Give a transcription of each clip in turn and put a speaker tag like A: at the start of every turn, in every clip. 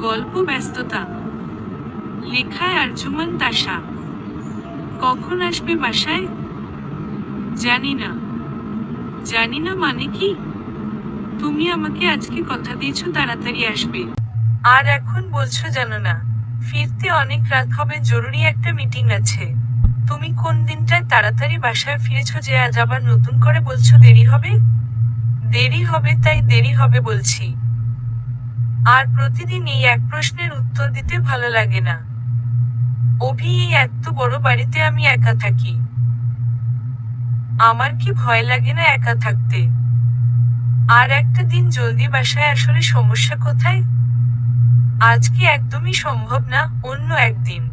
A: গল্প ব্যস্ততা। লেখায় আর্জুমান তাসা। কখন আসবে বাসায়? জানি না। জানি না মানে কি? তুমি আমাকে আজকে কথা দিয়েছ, তাড়াতাড়ি আসবে। আর এখন বলছো জানো না, ফিরতে অনেক রাত হবে, জরুরি একটা মিটিং আছে। তুমি কোন দিনটায় তাড়াতাড়ি বাসায় ফিরেছো যে আজ আবার নতুন করে বলছো দেরি হবে? দেরি হবে, তাই দেরি হবে বলছি। আর প্রতিদিন এই এক প্রশ্নের উত্তর দিতে ভালো লাগে না। অভি, এই এত বড় বাড়িতে আমি একা থাকি। আমার কি ভয় লাগে না একা থাকতে? আর একটা দিন জলদি বাসায় আসলে সমস্যা কোথায়? আজকে একদমই সম্ভব না, অন্য একদিন।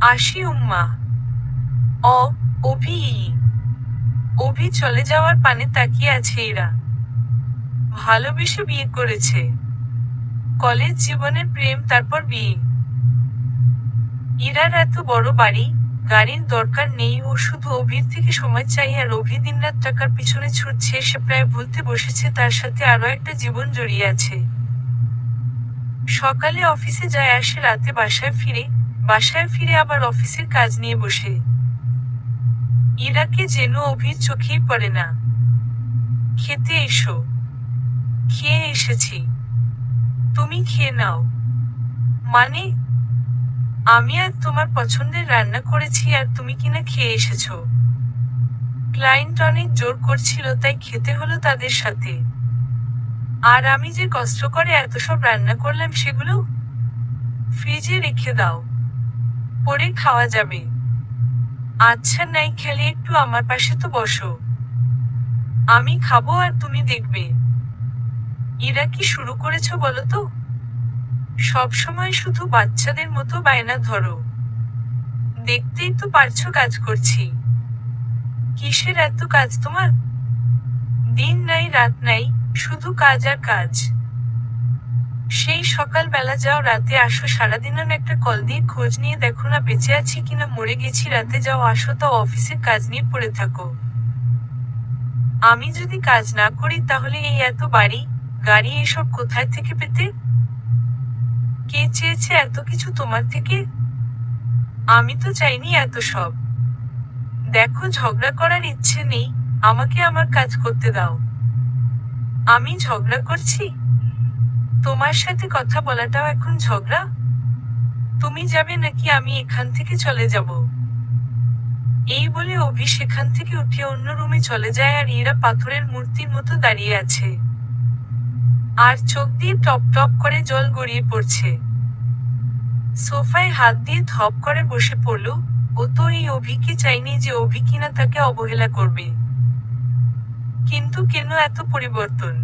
A: আসি উম্মা। অ, অভি। অভি চলে যাওয়ার পানে তাকিয়ে আছে এরা। ভালোবেসে বিয়ে করেছে। কলেজ জীবনের প্রেম, তারপর বিয়ে। ইরার এত বড় বাড়ি, গাড়ির দরকার নেই ও শুধু অভির থেকে সময় চাই আর অভি দিনরাত টাকার পিছনে ছুটছে, সে প্রায় ভুলতে বসেছে, তার সাথে আরও একটা জীবন জড়িয়ে আছে। সকালে অফিসে যায়, আসে রাতে বাসায় ফিরে বাসায় ফিরে আবার অফিসের কাজ নিয়ে বসে। ইরাকে যেন অভির চোখেই পড়ে না। খেতে এসো। খেয়ে এসেছি। তুমি খেয়ে নাও। মানে আমি আর তোমার পছন্দের রান্না করেছি আর তুমি কিনা খেয়ে এসেছ। ক্লায়েন্ট অনেক জোর করছিল, তাই খেতে হলো তাদের সাথে। আর আমি যে কষ্ট করে এত সব রান্না করলাম সেগুলো ফ্রিজে রেখে দাও। পরে খাওয়া যাবে। আচ্ছা নাই খেলে একটু আমার পাশে তো বসো। আমি খাব আর তুমি দেখবে। এরা কি শুরু করেছ বলো তো? সব সময় শুধু বাচ্চাদের মতো বায়না ধরো। দেখতেই তো পারছ কাজ করছি। কিসের এত কাজ তোমার? দিন নাই, রাত নাই, শুধু কাজ আর কাজ। সেই সকালবেলা যাও, রাতে আসো সারাদিন একটা কল দিয়ে খোঁজ নিয়ে দেখো না বেঁচে আছি কিনা, মরে গেছি, রাতে যাও, আসো তো অফিসের কাজ নিয়ে পড়ে থাকো। আমি যদি কাজ না করি তাহলে এই এত বাড়ি? গাড়ি এসব কোথায় থেকে পেতে? কে চেয়েছে এত কিছু তোমার থেকে? আমি তো চাইনি এত সব। দেখো, ঝগড়া করার ইচ্ছে নেই, আমাকে আমার কাজ করতে দাও। আমি ঝগড়া করছি? তোমার সাথে কথা বলাটাও এখন ঝগড়া? তুমি যাবে নাকি আমি এখান থেকে চলে যাব? এই বলে অভি সেখান থেকে উঠে অন্য রুমে চলে যায় আর এরা পাথরের মূর্তির মতো দাঁড়িয়ে আছে। আর চোখ দিয়ে টপ টপ করে জল গড়িয়ে পড়ছে। সোফায় হাত দিয়ে ধপ করে বসে পড়ল, ও তো এই অভিকে চাইনি যে অভি কিনা তাকে অবহেলা করবে। কিন্তু কেন এত পরিবর্তন?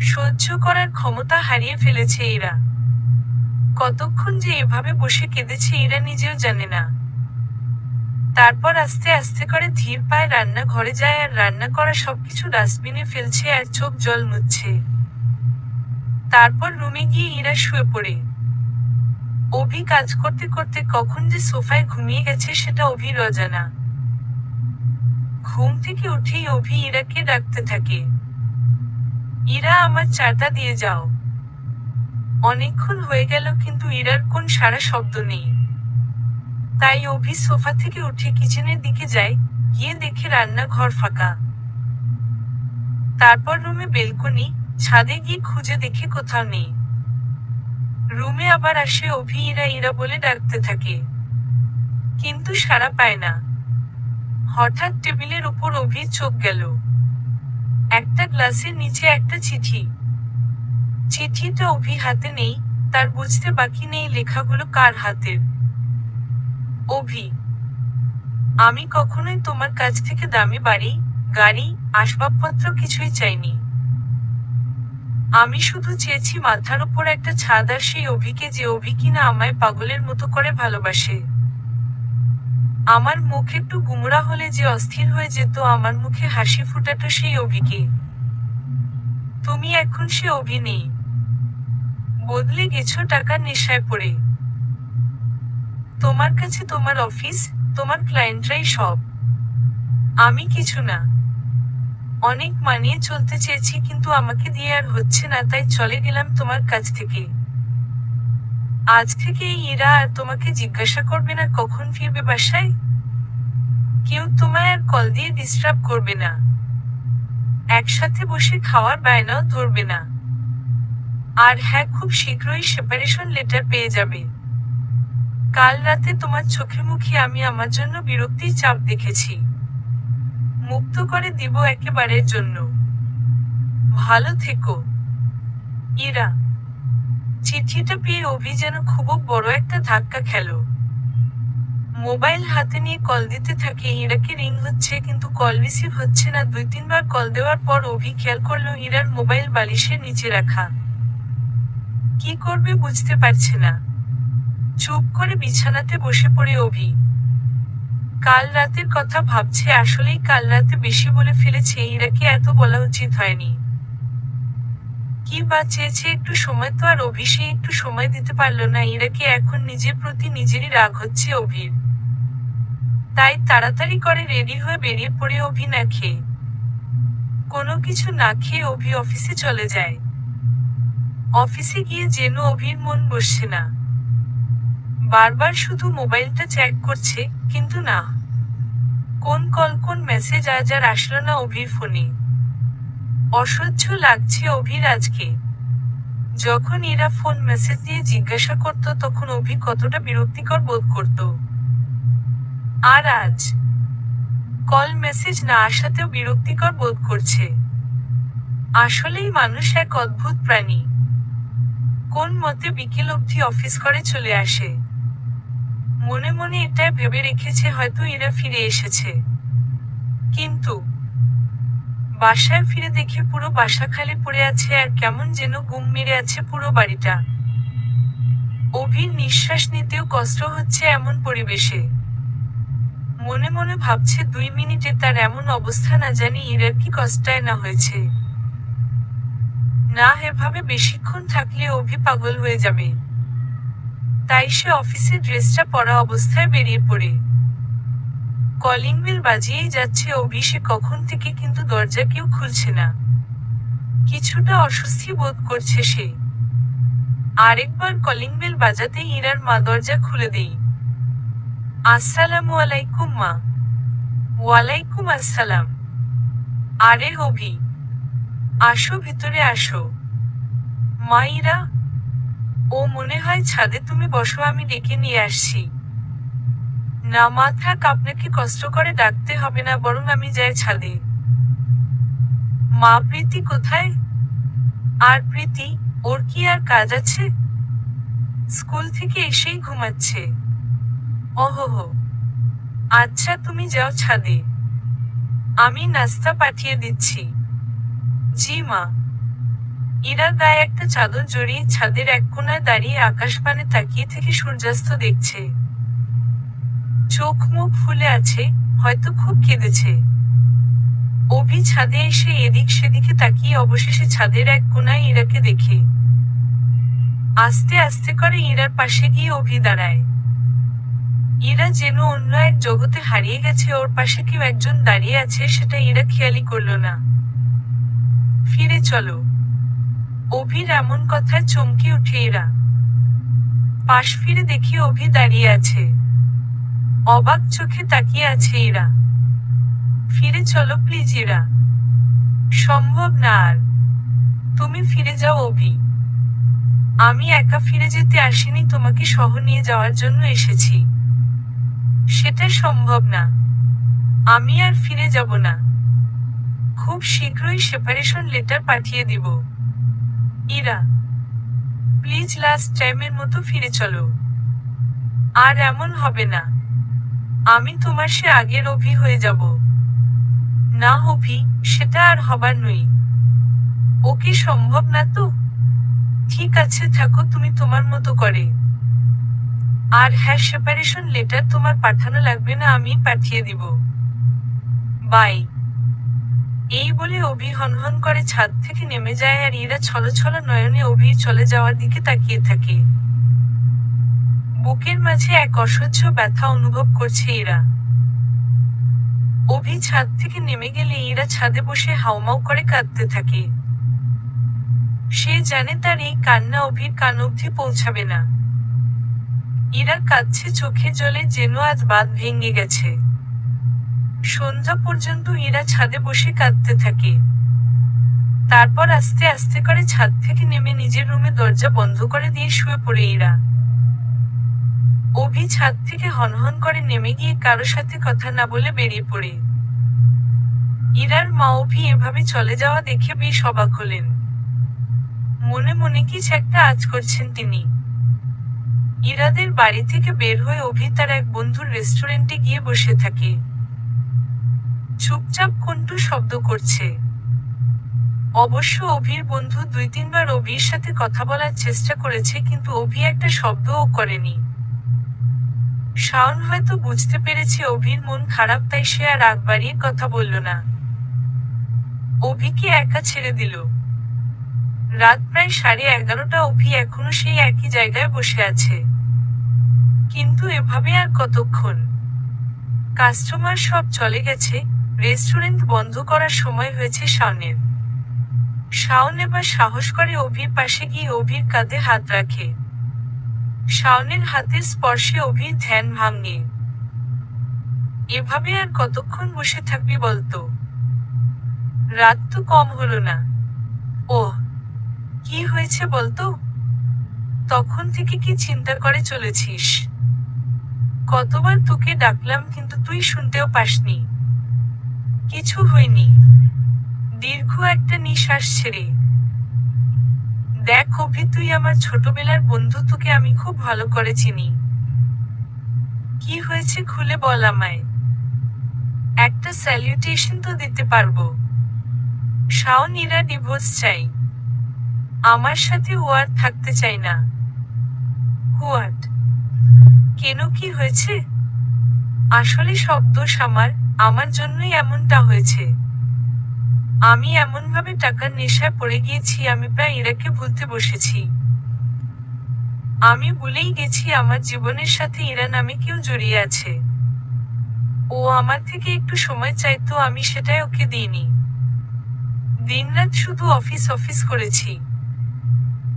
A: সহ্য করার ক্ষমতা হারিয়ে ফেলেছে এরা কতক্ষণ যে এভাবে বসে কেঁদেছে এরা নিজেও জানে না। তারপর আস্তে আস্তে করে ধীর পায়ে রান্না ঘরে যায় আর রান্না করা সবকিছু ডাস্টবিনে ফেলছে আর চোখ জল মুছছে। তারপর রুমে গিয়ে ইরা শুয়ে পড়ে। অভি কাজ করতে করতে কখন যে সোফায় ঘুমিয়ে গেছে সেটা অভির অজানা। ঘুম থেকে উঠেই অভি ইরাকে ডাকতে থাকে। ইরা, আমার চাটা দিয়ে যাও। অনেকক্ষণ হয়ে গেল কিন্তু ইরার কোন সারা শব্দ নেই। তাই অভি সোফা থেকে উঠে কিচেনের দিকে যায়, গিয়ে দেখে রান্নাঘর ফাঁকা। তারপর রুমে বেলকনি ছাদে গিয়ে খুঁজে দেখে কোথাও নেই। রুমে আবার আসে অভি, ইরা ইরা বলে ডাকতে থাকে। কিন্তু সাড়া পায় না। হঠাৎ টেবিলের উপর অভি চোখ গেল। একটা গ্লাসের নিচে একটা চিঠি। চিঠিটা অভি হাতে নেই, তার বুঝতে বাকি নেই লেখাগুলো কার হাতের। অভি, আমি কখনোই তোমার কাছ থেকে দামি বাড়ি, গাড়ি, আসবাবপত্র কিছুই চাইনি। আমি শুধু চেয়েছি মাথার উপর একটা ছাদ আর সেই অভিকে যে অভি কিনা আমায় পাগলের মতো করে ভালোবাসে। আমার মুখ একটু গুমরা হলে যে অস্থির হয়ে যেত, আমার মুখে হাসি ফুটাতো সেই অভিকে। তুমি এখন সে অভি নেই বদলে গেছো টাকার নেশায় পড়ে। তোমার কাছে তোমার অফিস তোমার ক্লায়েন্টরাই সব। আমি কিছু না। অনেক মানিয়ে চলতে চেয়েছি, কিন্তু আমাকে দিয়ে আর হচ্ছে না, তাই চলে গেলাম তোমার কাছ থেকে। আজ থেকে ইরা আর তোমাকে জিজ্ঞাসা করবে না কখন ফিরবে বাসায়? কেউ তোমায় আর কল দিয়ে ডিস্টার্ব করবে না। একসাথে বসে খাওয়ার বায়নাও ধরবে না। আর হ্যাঁ খুব শীঘ্রই সেপারেশন লেটার পেয়ে যাবে। কাল রাতে তোমার চোখে মুখে আমি আমার জন্য বিরক্তির চাপ দেখেছি। মুক্ত করে দিব একেবারের জন্য। ভালো থেকো। ইরা, চিঠিটা পেয়ে অভি যেন খুব বড় একটা ধাক্কা খেল। মোবাইল হাতে নিয়ে কল দিতে থাকে, ইরাকে রিং হচ্ছে কিন্তু কল রিসিভ হচ্ছে না। দুই তিনবার কল দেওয়ার পর অভি খেয়াল করল ইরার মোবাইল বালিশের নিচে রাখা। কি করবে বুঝতে পারছে না। চুপ করে বিছানাতে বসে পড়ে অভি। কাল রাতের কথা ভাবছে, আসলেই কাল রাতে বেশি বলে ফেলেছে ইরাকে এত বলা উচিত হয়নি। কি বা চেয়েছে একটু সময়? তো আর অভি সে একটু সময় দিতে পারল না ইরাকে এখন নিজের প্রতি নিজেরই রাগ হচ্ছে অভির। তাই তাড়াতাড়ি করে রেডি হয়ে বেরিয়ে পড়ে অভি না খেয়ে। কোনো কিছু না খেয়ে অভি অফিসে চলে যায়। অফিসে গিয়ে যেন অভির মন বসছে না। বারবার শুধু মোবাইলটা চেক করছে, কিন্তু না। কোন কল কোন মেসেজ আজ আর আসলো না অভির ফোনে অসহ্য লাগছে অভির আজকে। যখন এরা ফোন মেসেজ দিয়ে জিজ্ঞাসা করত, তখন অভি কতটা বিরক্তিকর বোধ করত। আর আজ কল মেসেজ না আসাতেও বিরক্তিকর বোধ করছে। আসলেই মানুষ এক অদ্ভুত প্রাণী। কোন মতে বিকেল অবধি অফিস করে চলে আসে। মনে মনে এটা ভেবে রেখেছে হয়তো এরা ফিরে এসেছে। কিন্তু বাসায় ফিরে দেখে পুরো বাসা খালি পড়ে আছে আর কেমন যেন গুম মেরে আছে পুরো বাড়িটা। অভির নিঃশ্বাস নিতেও কষ্ট হচ্ছে এমন পরিবেশে। মনে মনে ভাবছে দুই মিনিটে তার এমন অবস্থা না জানি ইরার কি কষ্টায় না হয়েছে। না এভাবে বেশিক্ষণ থাকলে অভি পাগল হয়ে যাবে। তাই সে অফিসের ড্রেসটা পরা অবস্থায় বেরিয়ে পড়ে। কলিং বেল বাজিয়েই যাচ্ছে অভি, সে কখন থেকে কিন্তু দরজা কেউ খুলছে না। কিছুটা অস্বস্তি বোধ করছে সে। আরেকবার কলিং বেল বাজাতে ইরার মা দরজা খুলে দেই। আসসালামু আলাইকুম মা। ওয়ালাইকুম আসসালাম। আরে অভি, আসো ভিতরে আসো। মাইরা ও মনে হয় ছাদে তুমি বসো, আমি ডেকে নিয়ে আসছি। না, মা থাক, আপনাকে কষ্ট করে ডাকতে হবে না, বরং আমি যাই ছাদে। মা, প্রীতি কোথায়? আর প্রীতি, ওর কি আর কাজ আছে? স্কুল থেকে এসেই ঘুমাচ্ছে। ওহো আচ্ছা তুমি যাও ছাদে। আমি নাস্তা পাঠিয়ে দিচ্ছি। জি, মা। ইরা গায়ে একটা চাদর জড়িয়ে ছাদের এক কোনায় দাঁড়িয়ে আকাশপানে তাকিয়ে থেকে সূর্যাস্ত দেখছে। চোখ মুখ ফুলে আছে, হয়তো খুব কেঁদেছে। অভি ছাদে এসে এদিক সেদিকে তাকিয়ে অবশেষে ছাদের এক কোনায় ইরাকে দেখে। আস্তে আস্তে করে ইরার পাশে গিয়ে অভি দাঁড়ায়। ইরা যেন অন্য এক জগতে হারিয়ে গেছে, ওর পাশে কেউ একজন দাঁড়িয়ে আছে, সেটা ইরা খেয়ালি করল না। ফিরে চলো। অভির এমন কথায় চমকে উঠে এরা। পাশ ফিরে দেখি অভি দাঁড়িয়ে আছে। অবাক চোখে তাকিয়ে আছে এরা। ফিরে চলো প্লিজ এরা। সম্ভব না আর। তুমি ফিরে যাও অভি। আমি একা ফিরে যেতে আসিনি, তোমাকে সহ নিয়ে যাওয়ার জন্য এসেছি। সেটা সম্ভব না। আমি আর ফিরে যাব না। খুব শীঘ্রই সেপারেশন লেটার পাঠিয়ে দিব। ইরা প্লিজ লাস্ট টাইমের মতো ফিরে চলো। আর এমন হবে না। আমি তোমার সে আগের অভি হয়ে যাব। না অভি, সেটা আর হবার নই। ও কি সম্ভব না তো? ঠিক আছে, থাকো, তুমি তোমার মতো করে। আর হ্যাঁ সেপারেশন লেটার তোমার পাঠানো লাগবে না, আমি পাঠিয়ে দিব। বাই এই বলে অভি হনহন করে ছাদ থেকে নেমে যায় আর ইরা ছলো ছলো নয়নে অভি চলে যাওয়ার দিকে তাকিয়ে থাকে। বুকের মাঝে এক অসহ্য ব্যথা অনুভব করছে ইরা অভি ছাদ থেকে নেমে গেলে ইরা ছাদে বসে হাউমাউ করে কাঁদতে থাকে। সে জানে তার এই কান্না অভির কান অবধি পৌঁছাবে না। ইরা কাঁদছে চোখে জলে যেন আজ বাদ ভেঙে গেছে। সন্ধ্যা পর্যন্ত এরা ছাদে বসে কাঁদতে থাকে। তারপর আস্তে আস্তে করে ছাদ থেকে নেমে নিজের রুমে দরজা বন্ধ করে দিয়ে শুয়ে পড়ে ইরা অভি ছাদ থেকে হনহন করে নেমে গিয়ে কারও সাথে কথা না বলে বেরিয়ে পড়ে। ইরার মা অভি এভাবে চলে যাওয়া দেখে বেশ অবাক হলেন। মনে মনে কিছু একটা আজ করছেন তিনি। ইরাদের বাড়ি থেকে বের হয়ে অভি তার এক বন্ধুর রেস্টুরেন্টে গিয়ে বসে থাকে। চুপচাপ কণ্ঠু শব্দ করছে। অবশ্য অভির বন্ধু দুই তিনবার অভির সাথে কথা বলার চেষ্টা করেছে, কিন্তু অভি একটা শব্দও করেনি। শাওন হয়তো বুঝতে পেরেছে অভির মন খারাপ, তাই সে আর রাগ বাড়িয়ে কথা বলল না। অভিকে একা ছেড়ে দিল। রাত প্রায় সাড়ে এগারোটা, অভি এখনও সেই একই জায়গায় বসে আছে। কিন্তু এভাবে আর কতক্ষণ? কাস্টমার সব চলে গেছে রেস্টুরেন্ট বন্ধ করার সময় হয়েছে শাওনের। শাওন এবার সাহস করে অভির পাশে গিয়ে অভির কাঁধে হাত রাখে। শাওনের হাতে স্পর্শে অভির ধ্যান ভাঙে। এভাবে আর কতক্ষণ বসে থাকবি বলতো? রাত তো কম হলো না। ও কি হয়েছে বলতো? তখন থেকে কি চিন্তা করে চলেছিস? কতবার তোকে ডাকলাম কিন্তু তুই শুনতেও পাসনি। কিছু হয়নি। দীর্ঘ একটা নিঃশ্বাস ছেড়ে। দেখ অভি, তুই আমার ছোটবেলার বন্ধু তোকে আমি খুব ভালো করে চিনি। কি হয়েছে খুলে বল আমায়। একটা স্যালিউটেশন তো দিতে পারব। শাওন ইরা ডিভোর্স চাই। আমার সাথে ও আর থাকতে চাই না। হোয়াট কেন কি হয়েছে? আসলে সব দোষ আমার। আমার জন্যই এমনটা হয়েছে। আমি এমনভাবে টাকার নেশায় পড়ে গিয়েছি, আমি প্রায় ইরাকে ভুলতে বসেছি। আমি ভুলেই গেছি আমার জীবনের সাথে ইরা নামে কেউ জড়িয়ে আছে। ও আমার থেকে একটু সময় চাইতো, আমি সেটাই ওকে দিইনি। দিনরাত শুধু অফিস অফিস করেছি।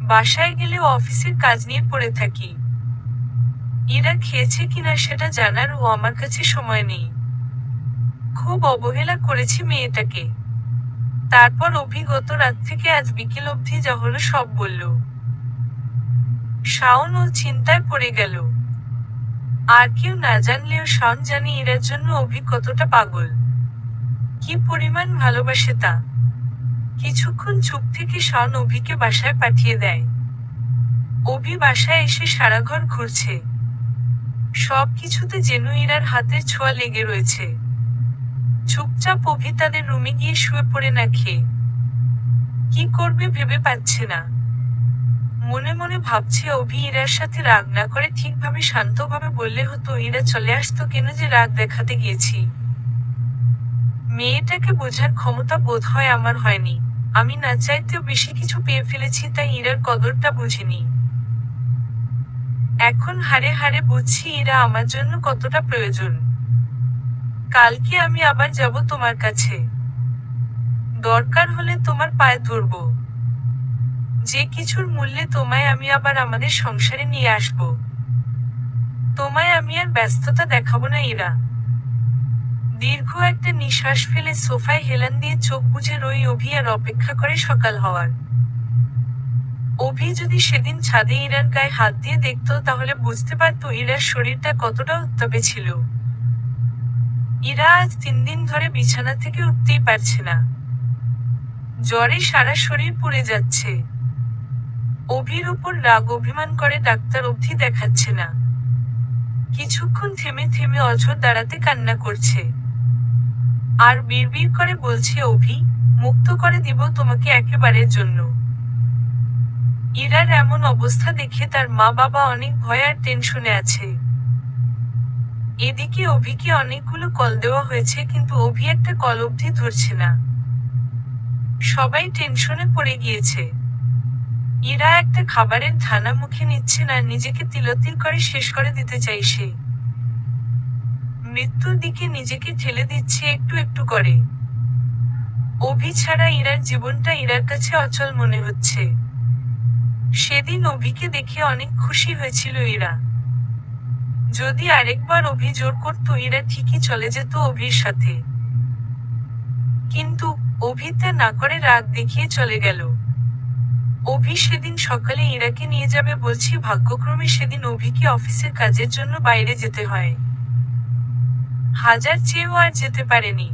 A: বাসায় গেলেও অফিসের কাজ নিয়ে পড়ে থাকি। ইরা খেয়েছে কিনা সেটা জানার ও আমার কাছে সময় নেই। খুব অবহেলা করেছি মেয়েটাকে। তারপর অভিগত রাত থেকে আজ বিকেল অবধি হলো সব বলল। শাওন ও চিন্তায় পড়ে গেল। আর কেউ না জানলেও শাওন জানি এরার জন্য অভি কতটা পাগল। কি পরিমাণ ভালোবাসে তা। কিছুক্ষণ চুপ থেকে শাওন অভিকে বাসায় পাঠিয়ে দেয়। অভি বাসায় এসে সারা ঘর ঘুরছে। সব কিছুতে যেন ইরার হাতের ছোঁয়া লেগে রয়েছে। চুপচাপ অভি তাদের রুমে গিয়ে শুয়ে পড়ে না খেয়ে। কি করবে ভেবে পাচ্ছে না। মনে মনে ভাবছে, অভি ইরার সাথে রাগ না করে ঠিকভাবে শান্তভাবে বললে হতো, ইরা চলে আসতো কেন যে রাগ দেখাতে গিয়েছি? মেয়েটাকে বোঝার ক্ষমতা বোধ হয় আমার হয়নি। আমি না চাইতেও বেশি কিছু পেয়ে ফেলেছি, তাই ইরার কদরটা বুঝিনি। এখন হারে হারে বুঝছি ইরা আমার জন্য কতটা প্রয়োজন। কালকে আমি আবার যাব তোমার কাছে। দরকার হলে তোমার পায়ে ধরব। যে কিছুর মূল্যে তোমায় আমি আবার আমাদের সংসারে নিয়ে আসব। তোমায় আমি আর ব্যস্ততা দেখাবো না, ইরা। দীর্ঘ একটা নিঃশ্বাস ফেলে সোফায় হেলান দিয়ে চোখ বুঝে রই অভি আর অপেক্ষা করে সকাল হওয়ার। অভি যদি সেদিন ছাদে ইরার গায়ে হাত দিয়ে দেখতো, তাহলে বুঝতে পারতো ইরার শরীরটা কতটা উত্তাপে ছিল। ইরা আজ তিন দিন ধরে বিছানা থেকে উঠতেই পারছে না। জ্বরে সারা শরীর পুড়ে যাচ্ছে। অভির উপর রাগ অভিমান করে ডাক্তার অবধি দেখাচ্ছে না। কিছুক্ষণ থেমে থেমে অঝর দাঁড়াতে কান্না করছে। আর বিড়বিড় করে বলছে, অভি, মুক্ত করে দিব তোমাকে একেবারের জন্য। ইরার এমন অবস্থা দেখে তার মা বাবা অনেক ভয় আর টেনশনে আছে। এদিকে অভিকে অনেকগুলো কল দেওয়া হয়েছে, কিন্তু অভি একটা কল অবধি ধরছে না। সবাই টেনশনে পড়ে গিয়েছে। ইরা একটা খাবারের ধানা মুখে নিচ্ছে না, নিজেকে তিলতিল করে শেষ করে দিতে চাইছে মৃত্যুর দিকে নিজেকে ঠেলে দিচ্ছে একটু একটু করে। অভি ছাড়া ইরার জীবনটা ইরার কাছে অচল মনে হচ্ছে। সেদিন অভিকে দেখে অনেক খুশি হয়েছিল ইরা। যদি আরেকবার অভি জোর করত, এরা ঠিকই চলে যেত অভির সাথে। কিন্তু অভি তা না করে রাগ দেখিয়ে চলে গেল। অভি সেদিন সকালে ইরাকে নিয়ে যাবে বলছি, ভাগ্যক্রমে সেদিন অভিকে অফিসের কাজের জন্য বাইরে যেতে হয়। হাজার চেয়েও আর যেতে পারেনি।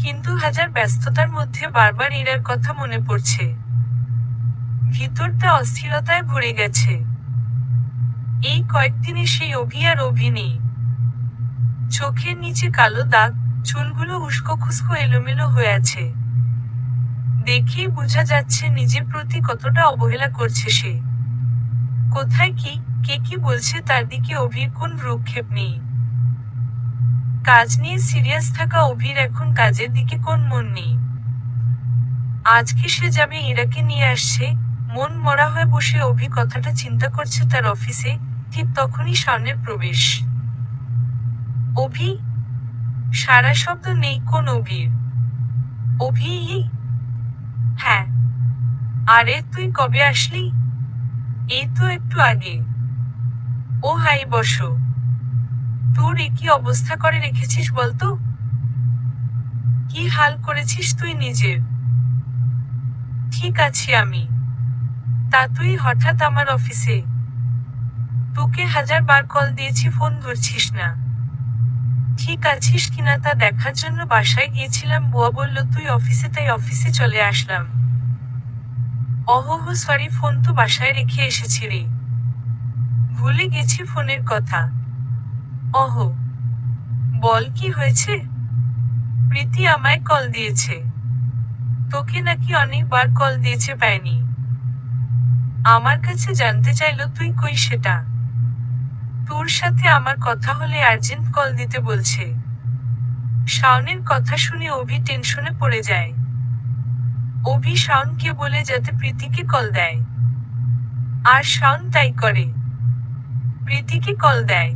A: কিন্তু হাজার ব্যস্ততার মধ্যে বারবার ইরার কথা মনে পড়ছে। ভিতরটা অস্থিরতায় ভরে গেছে। এই কয়েকদিনে সেই অভি আর অভি নেই। চোখের নিচে কালো দাগ, চুলগুলো উস্কো খুস্কো এলোমেলো হয়ে আছে। দেখেই বোঝা যাচ্ছে নিজের প্রতি কতটা অবহেলা করছে সে। কোথায় কি, কে কি বলছে তার দিকে অভির কোন ভ্রুক্ষেপ নেই। কাজ নিয়ে সিরিয়াস থাকা অভির এখন কাজের দিকে কোন মন নেই। আজকে সে যাবে ইরাকে নিয়ে আসছে? মন মরা হয়ে বসে অভি কথাটা চিন্তা করছে তার অফিসে। ঠিক তখনই সামনের প্রবেশ। অভি, সারা শব্দ নেই কোন অভির। অভি? হ্যাঁ। আরে, তুই কবে আসলি? এই তো একটু আগে। ও, হাই, বসো। তোর এ কি অবস্থা করে রেখেছিস বলতো? কি হাল করেছিস তুই নিজের? ঠিক আছি আমি। তা তুই হঠাৎ আমার অফিসে তোকে হাজার বার কল দিয়েছি, ফোন ধরছিস না। ঠিক আছিস কিনা তা দেখার জন্য বাসায় গিয়েছিলাম, বুয়া বলল, তুই অফিসে, তাই অফিসে চলে আসলাম। অহহ সরি ফোন তো বাসায় রেখে এসেছি রে। ভুলে গেছি ফোনের কথা। অহ, বল, কি হয়েছে? প্রীতি আমায় কল দিয়েছে। তোকে নাকি অনেকবার কল দিয়েছে পায়নি আমার কাছে জানতে চাইলো তুই কই সেটা? তোর সাথে আমার কথা হলে আর্জেন্ট কল দিতে বলছে। শাওনের কথা শুনে অভি টেনশনে পড়ে যায়। অভি শাওনকে বলে যাতে প্রীতিকে কল দেয়। আর শাওন তাই করে। প্রীতিকে কল দেয়।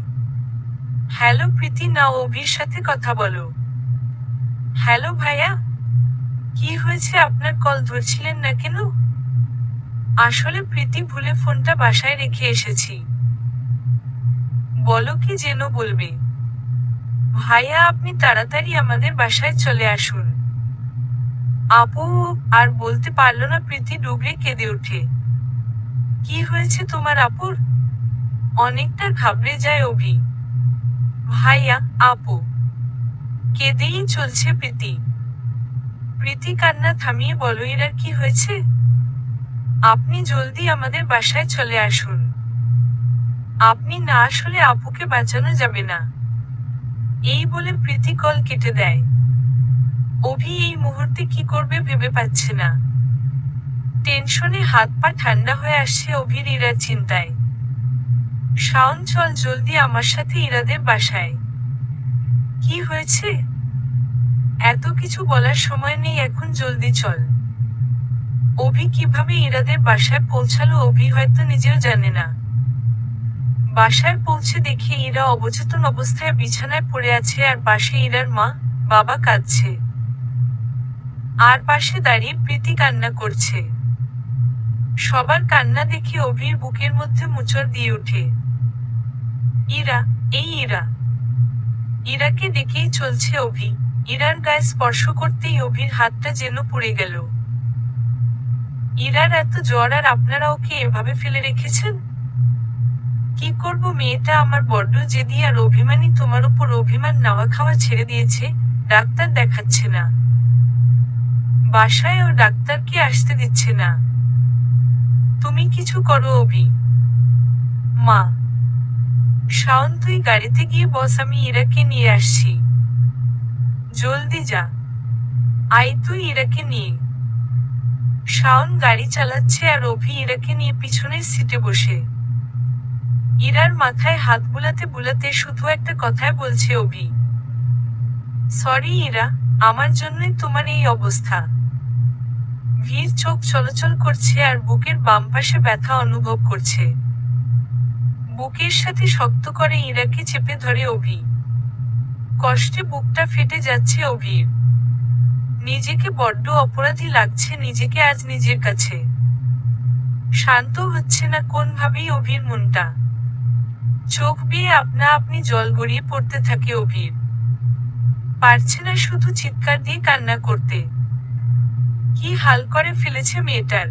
A: হ্যালো প্রীতি, না অভির সাথে কথা বলো। হ্যালো ভাইয়া, কি হয়েছে? আপনার কল ধরছিলেন না কেন? আসলে প্রীতি ভুলে ফোনটা বাসায় রেখে এসেছি। বলো কি যেন বলবে। ভাইয়া, আপনি তাড়াতাড়ি আমাদের বাসায় চলে আসুন। আপু আর বলতে পারল না, প্রীতি ডুবরে কেঁদে ওঠে। কি হয়েছে তোমার আপুর? অনেকটা ঘাবড়ে যায় অভি। ভাইয়া, আপু। কেঁদেই চলছে প্রীতি। প্রীতি কান্না থামিয়ে বলো এরার কি হয়েছে? আপনি জলদি আমাদের বাসায় চলে আসুন। আপনি না আসলে আপুকে বাঁচানো যাবে না। এই বলে প্রীতি কল কেটে দেয়। অভি এই মুহূর্তে কি করবে ভেবে পাচ্ছে না। টেনশনে হাত পা ঠান্ডা হয়ে আসছে অভির ইরার চিন্তায়। শাওন, চল জলদি আমার সাথে ইরাদের বাসায়। কি হয়েছে? এত কিছু বলার সময় নেই, এখন জলদি চল। অভি কীভাবে ইরাদের বাসায় পৌঁছালো অভি হয়তো নিজেও জানে না। বাসায় পৌঁছে দেখে ইরা অবচেতন অবস্থায় বিছানায় পড়ে আছে আর পাশে ইরার মা, বাবা কাঁদছে। আর পাশে দাঁড়িয়ে প্রীতি কান্না করছে। সবার কান্না দেখে অভির বুকের মধ্যে মুচড় দিয়ে ওঠে। ইরা, এই ইরা। ইরাকে দেখেই চলছে অভি। ইরার গায়ে স্পর্শ করতেই অভির হাতটা যেন পুড়ে গেল। ইরার এত জ্বর আর আপনারা ওকে এভাবে ফেলে রেখেছেন? কি করব মেয়েটা আমার বড্ড জেদি আর অভিমানী, তোমার উপর অভিমান নাওয়া খাওয়া ছেড়ে দিয়েছে, ডাক্তার দেখাচ্ছে না। বাসায় ও ডাক্তারকে আসতে দিচ্ছে না। তুমি কিছু করো অভি। মা শাওন তুই গাড়িতে গিয়ে বস, আমি ইরাকে নিয়ে আসছি। জলদি যা। আই তুই ইরাকে নিয়ে। শাওন গাড়ি চালাচ্ছে আর অভি ইরাকে নিয়ে পিছনের সিটে বসে। ইরার মাথায় হাত বুলাতে বুলাতে শুধু একটা কথাই বলছে অভি। সরি ইরা, আমার জন্যই তোমার এই অবস্থা। ভিড় চোখ চলাচল করছে আর বুকের বাম পাশে ব্যথা অনুভব করছে। বুকের সাথে শক্ত করে ইরাকে চেপে ধরে অভি। কষ্টে বুকটা ফেটে যাচ্ছে অভির। নিজেকে বড্ড অপরাধী লাগছে নিজেকে আজ নিজের কাছে। শান্ত হচ্ছে না কোনভাবেই অভির মনটা। চোখ বেয়ে আপনা আপনি জল গড়িয়ে পড়তে থাকে অভির। পারছে না শুধু চিৎকার দিয়ে কান্না করতে। কি হাল করে ফেলেছে মেয়েটার?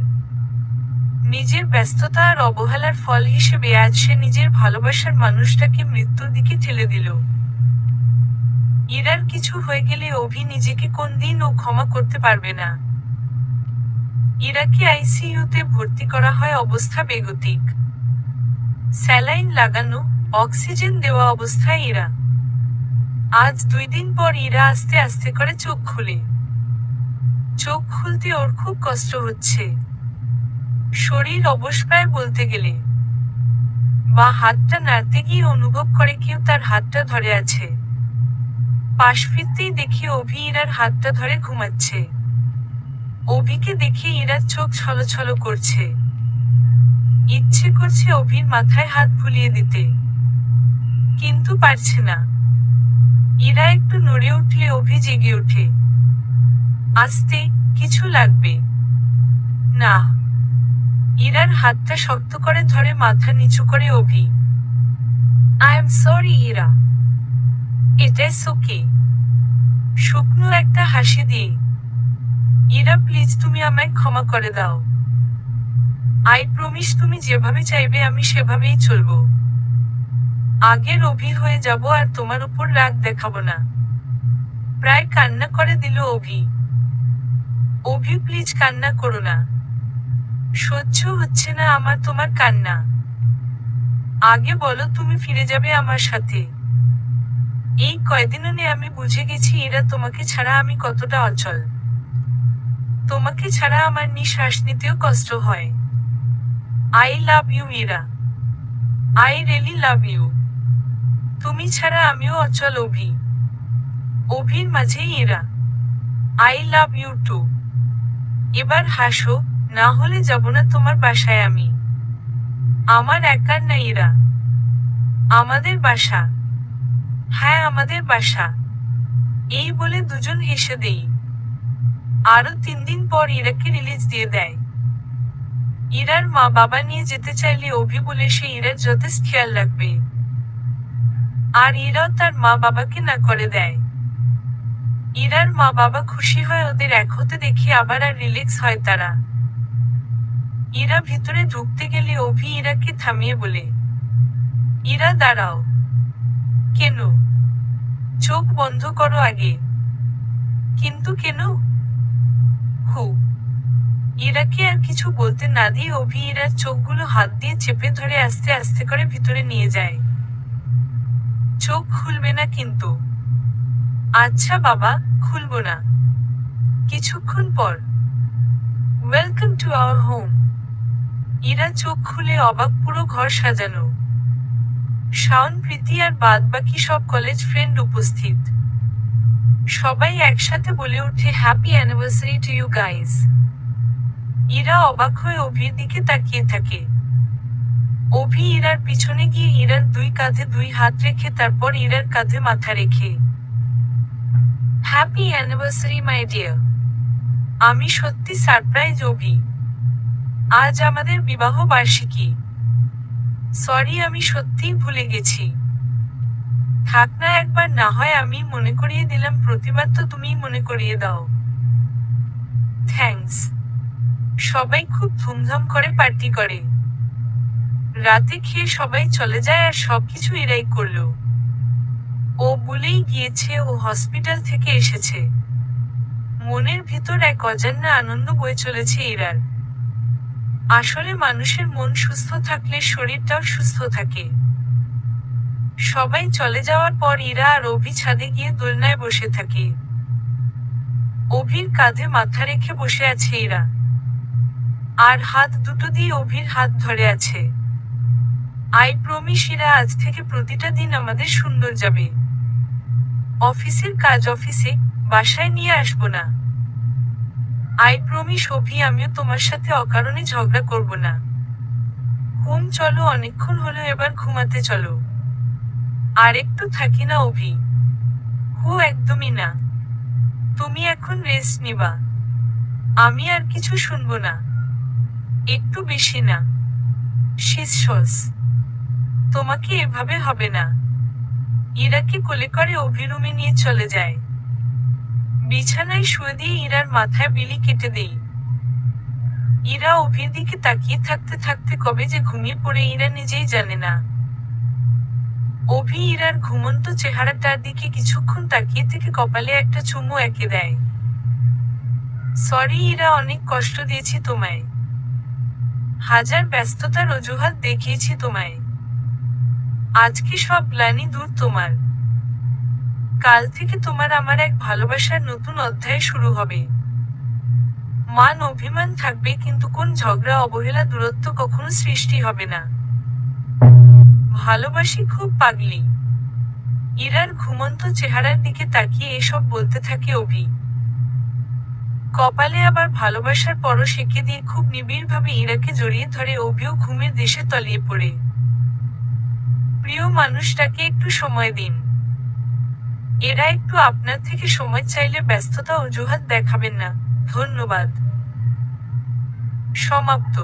A: নিজের ব্যস্ততা আর অবহেলার ফল হিসেবে আজ সে নিজের ভালোবাসার মানুষটাকে মৃত্যুর দিকে ঠেলে দিল। ইরার কিছু হয়ে গেলে অভি নিজেকে কোন দিন ও ক্ষমা করতে পারবে না। ইরাকে আইসিইউতে ভর্তি করা হয় অবস্থা বেগতিক। স্যালাইন লাগানো, অক্সিজেন দেওয়া অবস্থায় ইরা আজ দুই দিন পর ইরা আস্তে আস্তে করে চোখ খুলে। চোখ খুলতে ওর খুব কষ্ট হচ্ছে। শরীর অবসপায় বলতে গেলে। বা হাতটা নাড়তে গিয়ে অনুভব করে কেউ তার হাতটা ধরে আছে। পাশ ফিরতেই দেখে অভি ইরার হাতটা ধরে ঘুমাচ্ছে। অভিকে দেখে ইরার চোখ ছলছল করছে। ইচ্ছে করছে অভির মাথায় হাত ভুলিয়ে দিতে। কিন্তু পারছে না। ইরা একটু নড়ে উঠলে অভি জেগে ওঠে। আসতে কিছু লাগবে। না। ইরার হাতটা শক্ত করে ধরে মাথা নিচু করে Abhi. I am sorry Ira. এটাই ওকে শুকনো একটা হাসি দিয়ে। ইরা প্লিজ তুমি আমায় ক্ষমা করে দাও। আই প্রমিস তুমি যেভাবে চাইবে আমি সেভাবেই চলবো। আগের অভি হয়ে যাব আর তোমার উপর রাগ দেখাবো না। প্রায় কান্না করে দিল অভি। অভি প্লিজ কান্না করো না। সহ্য হচ্ছে না আমার তোমার কান্না। আগে বলো তুমি ফিরে যাবে আমার সাথে। এই কয়দিনে আমি বুঝে গেছি এরা তোমাকে ছাড়া আমি কতটা অচল। তোমাকে ছাড়া আমার নিঃশ্বাস নিতেও কষ্ট হয়। I love you Ira I really love you তুমি ছাড়া আমিও অচল অভি। অভির মাঝেই এরা আই লাভ ইউ টু এবার হাসো, না হলে যাব না তোমার বাসায় আমি। আমার একার না এরা আমাদের বাসা। হ্যাঁ আমাদের বাসা। এই বলে দুজন হেসে দেই। আরও তিন দিন পর ইরাকে রিলিজ দিয়ে দেয়। ইরার মা বাবা নিয়ে যেতে চাইলে অভি বলে সে ইরার যথেষ্ট খেয়াল রাখবে। আর ইরাও তার মা বাবাকে না করে দেয়। ইরার মা বাবা খুশি হয় ওদের এক হতে দেখে আবার আর রিল্যাক্স হয় তারা। ইরা ভিতরে ঢুকতে গেলে অভি ইরাকে থামিয়ে বলে, ইরা, দাঁড়াও। কেন, চোখ বন্ধ করো আগে। কিন্তু কেন? হু। ইরাকে আর কিছু বলতে না দিয়ে অভি ইরার চোখগুলো হাত দিয়ে চেপে ধরে আস্তে আস্তে করে ভিতরে নিয়ে যায়। চোখ খুলবে না কিন্তু। আচ্ছা বাবা, খুলবো না। কিছুক্ষণ পর welcome to our home Ira চোখ খুলে অবাক পুরো ঘর সাজানো। শাওন, প্রীতি আর বাদ বাকি সব কলেজ ফ্রেন্ড উপস্থিত। সবাই একসাথে বলে ওঠে happy anniversary to you guys Ira অবাক হয়ে অভির দিকে তাকিয়ে থাকে। অভি ইরার পিছনে গিয়ে ইরার দুই কাঁধে দুই হাত রেখে তারপর ইরার কাঁধে মাথা রেখে হ্যাপি অ্যানিভার্সারি মাই ডিয়ার আমি সত্যি সারপ্রাইজ অভি। আজ আমাদের বিবাহ বার্ষিকী। সরি আমি সত্যিই ভুলে গেছি। থাক না একবার, না হয় আমি মনে করিয়ে দিলাম, প্রতিবার তো তুমিই মনে করিয়ে দাও। থ্যাঙ্কস সবাই খুব ধুমধাম করে পার্টি করে। রাতে খেয়ে সবাই চলে যায় আর সবকিছু এরাই করল। ও বলেই গিয়েছে ও হসপিটাল থেকে এসেছে। মনের ভিতর এক অজান্না আনন্দ বয়ে চলেছে ইরার আসলে মানুষের মন সুস্থ থাকলে শরীরটাও সুস্থ থাকে। সবাই চলে যাওয়ার পর ইরা আর অভি ছাদে গিয়ে দোলনায় বসে থাকে। অভির কাঁধে মাথা রেখে বসে আছে ইরা আর হাত দুটো দিয়ে অভির হাত ধরে আছে। আই প্রমিস ইরা আজ থেকে প্রতিটা দিন আমাদের সুন্দর যাবে। অফিসের কাজ অফিসে, বাসায় নিয়ে আসব না। আই প্রমিস অভি, আমিও তোমার সাথে অকারণে ঝগড়া করব না। ঘুম চলো, অনেকক্ষণ হলো, এবার ঘুমাতে চলো। আর একটু থাকি না অভি। হু, একদমই না। তুমি এখন রেস্ট নিবা। আমি আর কিছু শুনব না। একটু বেশি না। শীর্ষস তোমাকে এভাবে হবে না। ইরাকে কোলে করে অভিরুমে নিয়ে চলে যায়। বিছানায় শুয়ে দিয়ে ইরার মাথায় বিলি কেটে দেই। ইরা অভির দিকে তাকিয়ে থাকতে থাকতে কবে যে ঘুমিয়ে পড়ে ইরা নিজেই জানে না। অভি ইরার ঘুমন্ত চেহারাটার দিকে কিছুক্ষণ তাকিয়ে থেকে কপালে একটা চুমু এঁকে দেয়। সরি ইরা, অনেক কষ্ট দিয়েছি তোমায়। হাজার ব্যস্ততার অজুহাত দেখিয়েছি তোমায়। আজকে সব গ্লানি দূর তোমার? কাল থেকে তোমার আমার এক ভালোবাসার নতুন অধ্যায় শুরু হবে। মান অভিমান থাকবে, কিন্তু কোন ঝগড়া, অবহেলা, দূরত্ব কখনো সৃষ্টি হবে না। ভালোবাসি খুব পাগলি। ইরার ঘুমন্ত চেহারার দিকে তাকিয়ে এসব বলতে থাকে অভি। কপালে আবার ভালোবাসার পরও শেখে দিয়ে খুব নিবিড়ভাবে ইরাকে জড়িয়ে ধরে অভিও ঘুমের দেশে তলিয়ে পড়ে। প্রিয় মানুষটাকে একটু সময় দিন। এরা একটু আপনার থেকে সময় চাইলে ব্যস্ততা অজুহাত দেখাবেন না। ধন্যবাদ। সমাপ্ত।